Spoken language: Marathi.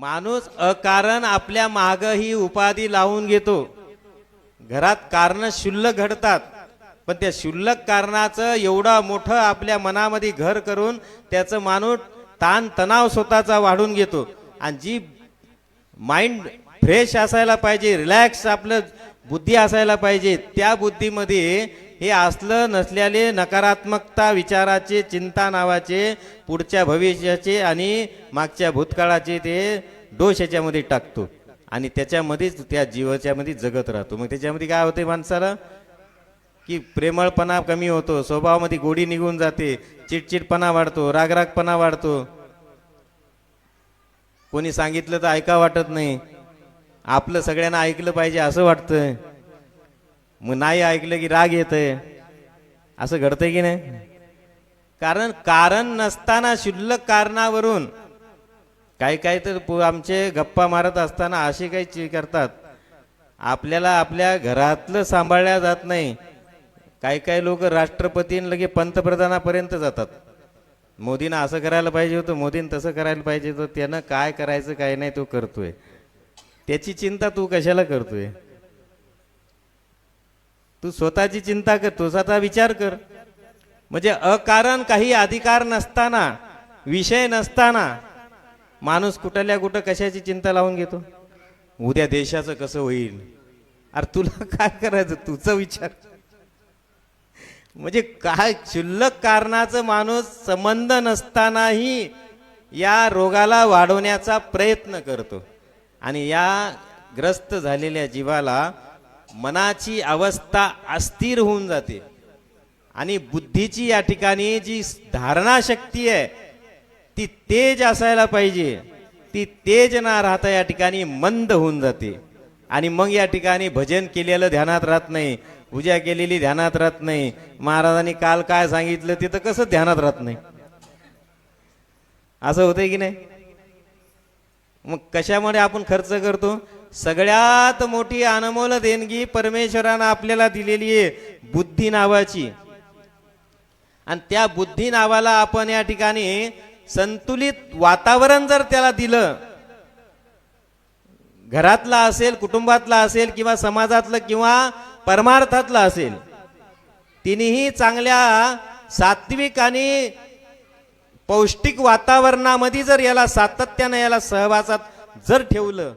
माणूस अकारण आपल्या माग ही उपाधी लावून घेतो. घरात कारण शुल्लक घडतात पण त्या शुल्लक कारणाचं एवढं मोठं आपल्या मनामध्ये घर करून त्याचं माणूस ताण तणाव स्वतःचा वाढून घेतो. आणि जी माइंड फ्रेश असायला पाहिजे रिलॅक्स आपलं बुद्धी असायला पाहिजे त्या बुद्धीमध्ये हे असलं नसल्याले नकारात्मकता विचाराचे चिंता नावाचे पुढच्या भविष्याचे आणि मागच्या भूतकाळाचे ते दोष याच्यामध्ये टाकतो. आणि त्याच्यामध्येच त्या जीवाच्यामध्ये जगत राहतो. मग त्याच्यामध्ये काय होते माणसाला? की प्रेमळपणा कमी होतो स्वभावामध्ये गोडी निघून जाते चिडचिडपणा वाढतो रागरागपणा वाढतो. कोणी सांगितलं तर ऐका वाटत नाही. आपलं सगळ्यांना ऐकलं पाहिजे असं वाटतंय. मग नाही ऐकलं की राग येतंय? असं घडतंय की नाही? कारण कारण नसताना शुल्लक कारणावरून काही काही तर पु- आमचे गप्पा मारत असताना असे काही ची करतात. आपल्याला आपल्या घरातलं सांभाळल्या जात नाही. काही काही लोक राष्ट्रपतीं लगे पंतप्रधानापर्यंत जातात. मोदीनं असं करायला पाहिजे होतं मोदीनं तसं करायला पाहिजे होतं. त्यानं काय करायचं काय नाही तो करतोय. त्याची चिंता तू कशाला करतोय? तू स्वतःची चिंता कर तू स्वतः विचार कर. म्हणजे अकारण काही अधिकार नसताना विषय नसताना माणूस कुठल्या कुठं कशाची चिंता लावून घेतो? उद्या देशाचं कसं होईल? अरे तुला काय करायचं? तुझं विचार. म्हणजे काय क्षुल्लक कारणाचं माणूस संबंध नसतानाही या रोगाला वाढवण्याचा प्रयत्न करतो. आणि या ग्रस्त झालेल्या जीवाला मनाची अवस्था अस्थिर होऊन जाते. आणि बुद्धीची या ठिकाणी जी धारणा शक्ती आहे ती तेज असायला पाहिजे. ती तेज ना राहता या ठिकाणी मंद होऊन जाते. आणि मग या ठिकाणी भजन केलेलं ध्यानात राहत नाही पूजा केलेली ध्यानात राहत नाही. महाराजांनी काल काय सांगितलं तिथं कसं ध्यानात राहत नाही? असं होतंय की नाही? मग कशामुळे आपण खर्च करतो? सगळ्यात मोठी अनमोल देणगी परमेश्वरानं आपल्याला दिलेली आहे बुद्धी नावाची. आणि त्या बुद्धी नावाला आपण या ठिकाणी संतुलित वातावरण जर त्याला दिलं घरातला असेल कुटुंबातला असेल किंवा समाजातलं किंवा परमार्थातलं असेल तिन्ही चांगल्या सात्विक आणि पौष्टिक वातावरणामध्ये जर याला सातत्यानं याला सहवासात जर ठेवलं